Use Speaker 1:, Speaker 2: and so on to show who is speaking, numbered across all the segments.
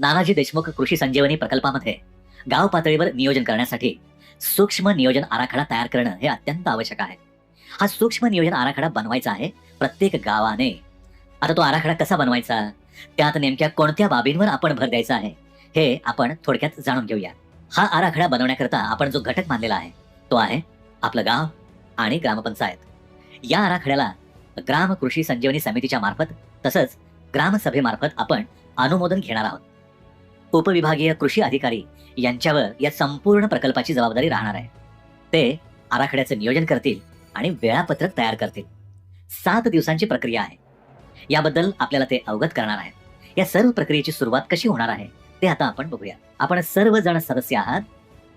Speaker 1: नानाजी देशमुख कृषी संजीवनी प्रकल्पामध्ये गाव पातळीवर नियोजन करण्यासाठी सूक्ष्म नियोजन आराखडा तयार करणं हे अत्यंत आवश्यक आहे. हा सूक्ष्म नियोजन आराखडा बनवायचा आहे प्रत्येक गावाने. आता तो आराखडा कसा बनवायचा? त्यात नेमक्या कोणत्या बाबींवर आपण भर द्यायचा आहे? हे आपण थोडक्यात जाणून घेऊया. हा आराखडा बनवण्याकरता आपण जो घटक मानलेला आहे तो आहे आपलं गाव आणि ग्रामपंचायत. या आराखड्याला ग्राम कृषी संजीवनी समितीच्या मार्फत तसंच ग्रामसभेमार्फत आपण अनुमोदन घेणार आहोत. उपविभागीय कृषी अधिकारी यांच्यावर या संपूर्ण प्रकल्पाची जबाबदारी राहणार आहे. ते आराखड्याचं नियोजन करतील आणि वेळापत्रक तयार करतील. सात दिवसांची प्रक्रिया आहे. याबद्दल आपल्याला ते अवगत करणार आहेत या सर्व प्रक्रियेची सुरुवात कशी होणार आहे ते आता आपण बघूया. आपण सर्वजण सदस्य आहात.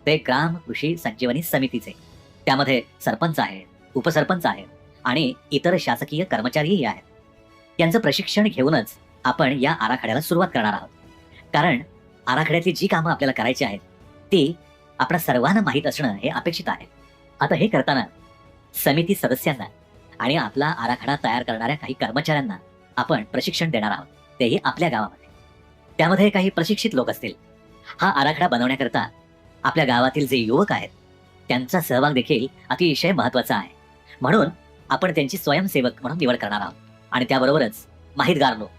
Speaker 1: ते ग्राम कृषी संजीवनी समितीचे. त्यामध्ये सरपंच आहेत उपसरपंच आहेत आणि इतर शासकीय कर्मचारीही आहेत. यांचं प्रशिक्षण घेऊनच आपण या आराखड्याला सुरुवात करणार आहोत. कारण आराखड्यातली जी कामं आपल्याला करायची आहेत ती आपल्या सर्वांना माहीत असणं हे अपेक्षित आहे. आता हे करताना समिती सदस्यांना आणि आपला आराखडा तयार करणाऱ्या काही कर्मचाऱ्यांना आपण प्रशिक्षण देणार आहोत. तेही आपल्या गावामध्ये. त्यामध्ये काही प्रशिक्षित लोक असतील. हा आराखडा बनवण्याकरता आपल्या गावातील जे युवक आहेत त्यांचा सहभाग देखील अतिशय महत्त्वाचा आहे. म्हणून आपण त्यांची स्वयंसेवक म्हणून निवड करणार आहोत. आणि त्याबरोबरच माहितगार लोक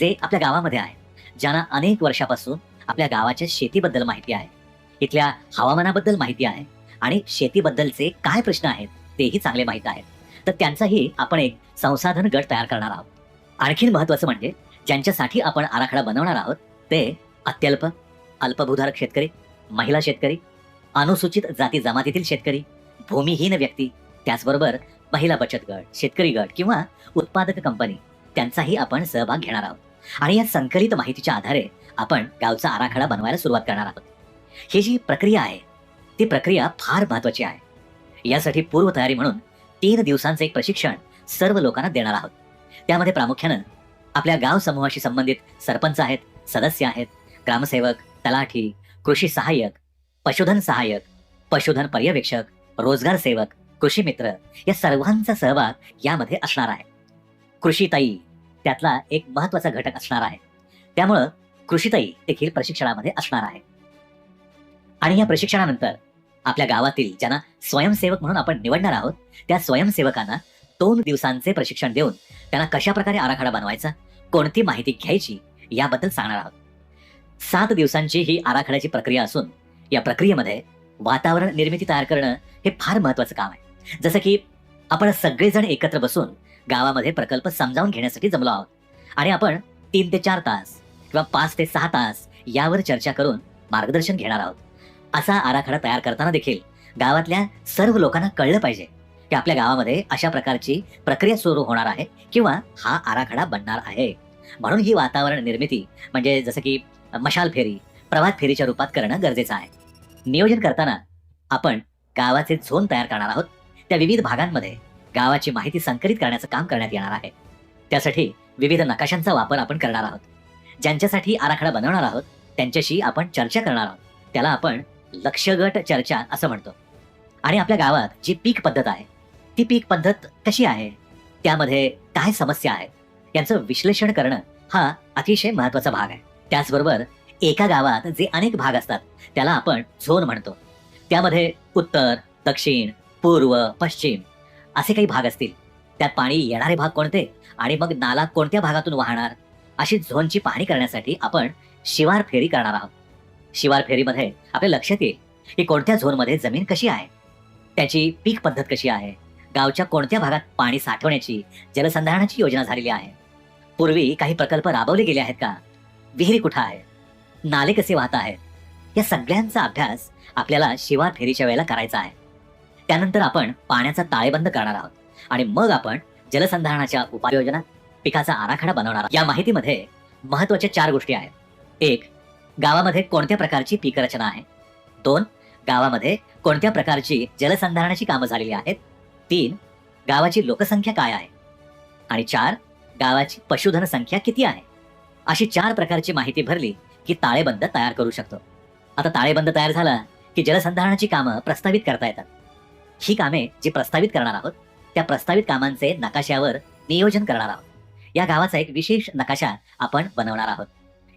Speaker 1: जे आपल्या गावामध्ये आहेत ज्यांना अनेक वर्षापासून आपल्या गावाच्या शेतीबद्दल माहिती आहे. इथल्या हवामानाबद्दल माहिती आहे. आणि शेतीबद्दलचे काय प्रश्न आहेत तेही चांगले माहीत आहेत. तर त्यांचाही आपण एक संसाधन गट तयार करणार आहोत. आणखीन महत्वाचं म्हणजे ज्यांच्यासाठी आपण आराखडा बनवणार आहोत ते अत्यल्प अल्पभूधारक शेतकरी महिला शेतकरी अनुसूचित जाती जमातीतील शेतकरी भूमिहीन व्यक्ती त्याचबरोबर महिला बचत गट शेतकरी गट किंवा उत्पादक कंपनी त्यांचाही आपण सहभाग घेणार आहोत. आणि या संकलित माहितीच्या आधारे आपण गावचा आराखडा बनवायला सुरुवात करणार आहोत. ही जी प्रक्रिया आहे ती प्रक्रिया फार महत्वाची आहे. यासाठी पूर्वतयारी म्हणून तीन दिवसांचं एक प्रशिक्षण सर्व लोकांना देणार आहोत. त्यामध्ये प्रामुख्यानं आपल्या गाव समूहाशी संबंधित सरपंच आहेत सदस्य आहेत ग्रामसेवक तलाठी कृषी सहाय्यक पशुधन सहाय्यक पशुधन पर्यवेक्षक रोजगार सेवक कृषी मित्र या सर्वांचा सहभाग यामध्ये असणार आहे. कृषीताई त्यातला एक महत्त्वाचा घटक असणार आहे. त्यामुळं कृषीताई देखील प्रशिक्षणामध्ये असणार आहे. आणि या प्रशिक्षणानंतर आपल्या गावातील ज्यांना स्वयंसेवक म्हणून आपण निवडणार आहोत त्या स्वयंसेवकांना दोन दिवसांचे प्रशिक्षण देऊन त्यांना कशा प्रकारे आराखडा बनवायचा कोणती माहिती घ्यायची याबद्दल सांगणार आहोत. सात दिवसांची ही आराखड्याची प्रक्रिया असून या प्रक्रियेमध्ये वातावरण निर्मिती तयार करणं हे फार महत्वाचं काम आहे. जसं की आपण सगळेजण एकत्र बसून गावामध्ये प्रकल्प समजावून घेण्यासाठी जमलो आहोत. आणि आपण तीन ते चार तास किंवा पाच ते सहा तास यावर चर्चा करून मार्गदर्शन घेणार आहोत. असा आराखडा तयार करताना देखील गावातल्या सर्व लोकांना कळलं पाहिजे की आपल्या गावामध्ये अशा प्रकारची प्रक्रिया सुरू होणार आहे किंवा हा आराखडा बनणार आहे. म्हणून ही वातावरण निर्मिती म्हणजे जसं की मशाल फेरी प्रभात फेरीच्या रूपात करणं गरजेचं आहे. नियोजन करताना आपण गावाचे झोन तयार करणार आहोत. त्या विविध भागांमध्ये गावाची माहिती संकलित करण्याचं काम करण्यात येणार आहे. त्यासाठी विविध नकाशांचा वापर आपण करणार आहोत. ज्यांच्यासाठी आराखडा बनवणार आहोत त्यांच्याशी आपण चर्चा करणार आहोत. त्याला आपण लक्षगट चर्चा असं म्हणतो. आणि आपल्या गावात जी पीक पद्धत आहे ती पीक पद्धत कशी आहे? त्यामध्ये काय समस्या आहे? यांचं विश्लेषण करणं हा अतिशय महत्त्वाचा भाग आहे. त्याचबरोबर एका गावात जे अनेक भाग असतात त्याला आपण झोन म्हणतो. त्यामध्ये उत्तर दक्षिण पूर्व पश्चिम असे काही भाग असतील. त्यात पाणी येणारे भाग कोणते? आणि मग नाला कोणत्या भागातून वाहणार? अशी झोनची पाहणी करण्यासाठी आपण शिवार फेरी करणार आहोत. शिवार फेरीमध्ये आपल्या लक्षात येईल की कोणत्या झोनमध्ये जमीन कशी आहे? त्याची पीक पद्धत कशी आहे? गावच्या कोणत्या भागात पाणी साठवण्याची जलसंधारणाची योजना झालेली आहे? पूर्वी काही प्रकल्प राबवले गेले आहेत का? विहिरी कुठं आहे नाले कसे वाहत आहेत? या सगळ्यांचा अभ्यास आपल्याला शिवार फेरीच्या वेळेला करायचा आहे. त्यानंतर आपण पाण्याचा ताळेबंद करणार आहोत आणि मग आपण जलसंधारणाच्या उपाययोजना पिकाचा आराखडा बनवणार. या माहितीमध्ये महत्त्वाच्या चार गोष्टी आहेत. एक गावामध्ये कोणत्या प्रकारची पीक रचना आहे? दोन गावामध्ये कोणत्या प्रकारची जलसंधारणाची कामं झालेली आहेत? तीन गावाची लोकसंख्या काय आहे? आणि चार गावाची पशुधन संख्या किती आहे? अशी चार प्रकारची माहिती भरली की ताळेबंद तयार करू शकतो. आता ताळेबंद तयार झाला की जलसंधारणाची कामं प्रस्तावित करता येतात. ही कामे जी प्रस्तावित करणार आहोत त्या प्रस्तावित कामांचे नकाशावर नियोजन करणार आहोत. या गावाचा एक विशेष नकाशा आपण बनवणार आहोत.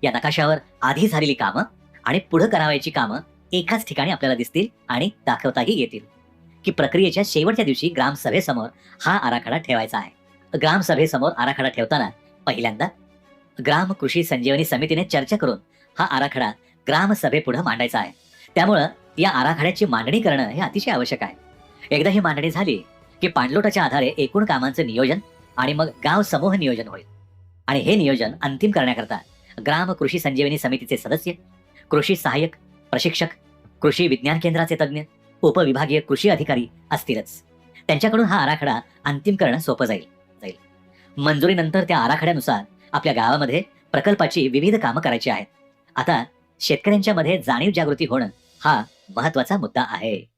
Speaker 1: या नकाशावर आधी झालेली कामं आणि पुढे करावायची कामं एकाच ठिकाणी आपल्याला दिसतील आणि दाखवताही येतील. की प्रक्रियेच्या शेवटच्या दिवशी ग्रामसभेसमोर हा आराखडा ठेवायचा आहे. ग्रामसभेसमोर आराखडा ठेवताना पहिल्यांदा ग्राम कृषी संजीवनी समितीने चर्चा करून हा आराखडा ग्रामसभेपुढे मांडायचा आहे. त्यामुळं या आराखड्याची मांडणी करणं हे अतिशय आवश्यक आहे. एकदा ही मांडणी झाली की पाणलोटाच्या आधारे एकूण कामांचं नियोजन आणि मग गाव समूह नियोजन होईल. आणि हे नियोजन अंतिम करण्याकरता ग्राम कृषी संजीवनी समितीचे सदस्य कृषी सहाय्यक प्रशिक्षक कृषी विज्ञान केंद्राचे तज्ज्ञ उपविभागीय कृषी अधिकारी असतीलच. त्यांच्याकडून हा आराखडा अंतिम करणं सोपं जाईल. जाईल. मंजुरीनंतर त्या आराखड्यानुसार आपल्या गावामध्ये प्रकल्पाची विविध कामं करायची आहेत. आता शेतकऱ्यांच्या मध्ये जाणीव जागृती होणं हा महत्त्वाचा मुद्दा आहे.